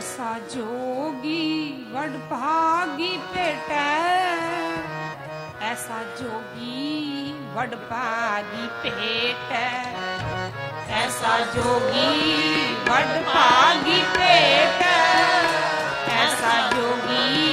ਐਸਾ ਜੋਗੀ ਵਡ ਭਾਗੀ ਭੇਟੈ ਐਸਾ ਜੋਗੀ ਵਡ ਭਾਗੀ ਭੇਟੈ ਐਸਾ ਜੋਗੀ ਵਡ ਭਾਗੀ ਭੇਟੈ ਐਸਾ ਜੋਗੀ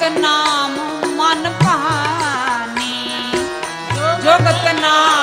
ਜੁਗਤ ਨਾਮ ਮਨ ਭਾਨੀ ਜੁਗਤ ਨਾਮ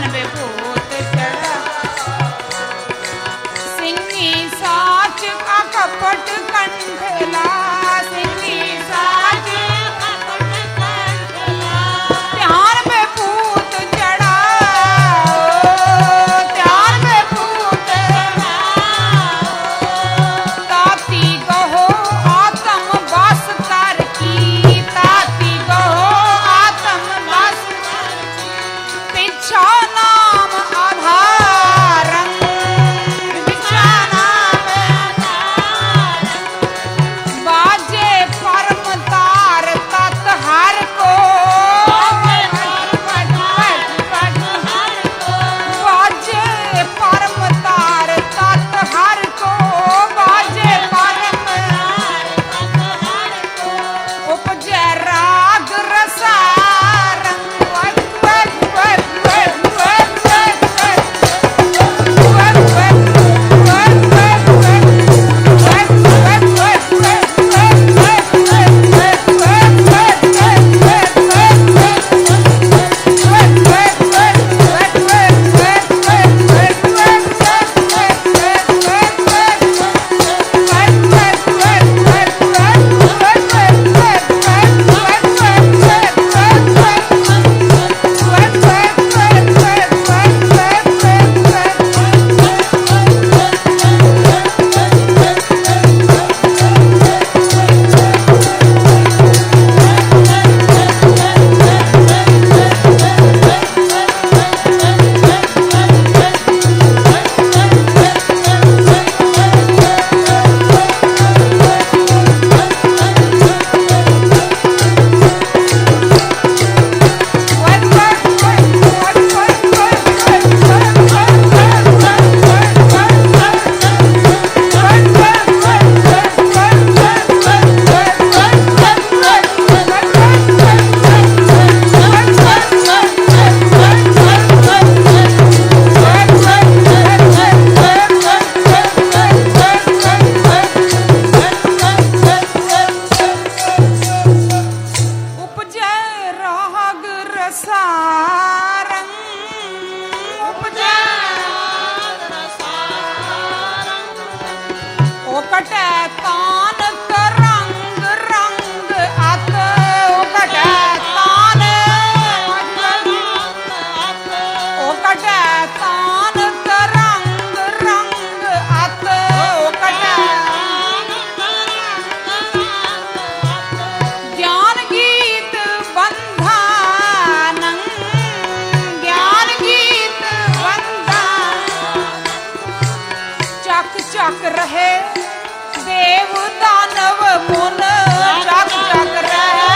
gonna be. ਕਟੈ ਤਾਨ ਤਰੰਗ ਰੰਗ ਅਤ ਉਹ ਕਟੈ ਤਾਨ। ਉਹ ਕਟੈ ਤਾਨ ਤਰੰਗ ਰੰਗ ਅਤ ਉਹ ਕਟੈ ਗਿਆਨ ਗੀਤ ਬੰਧਾਨੰ, ਗਿਆਨ ਗੀਤ ਬੰਧਾਨ। ਚੱਕ ਚੱਕ ਰਹੇ देव दानव मुन टाक टाक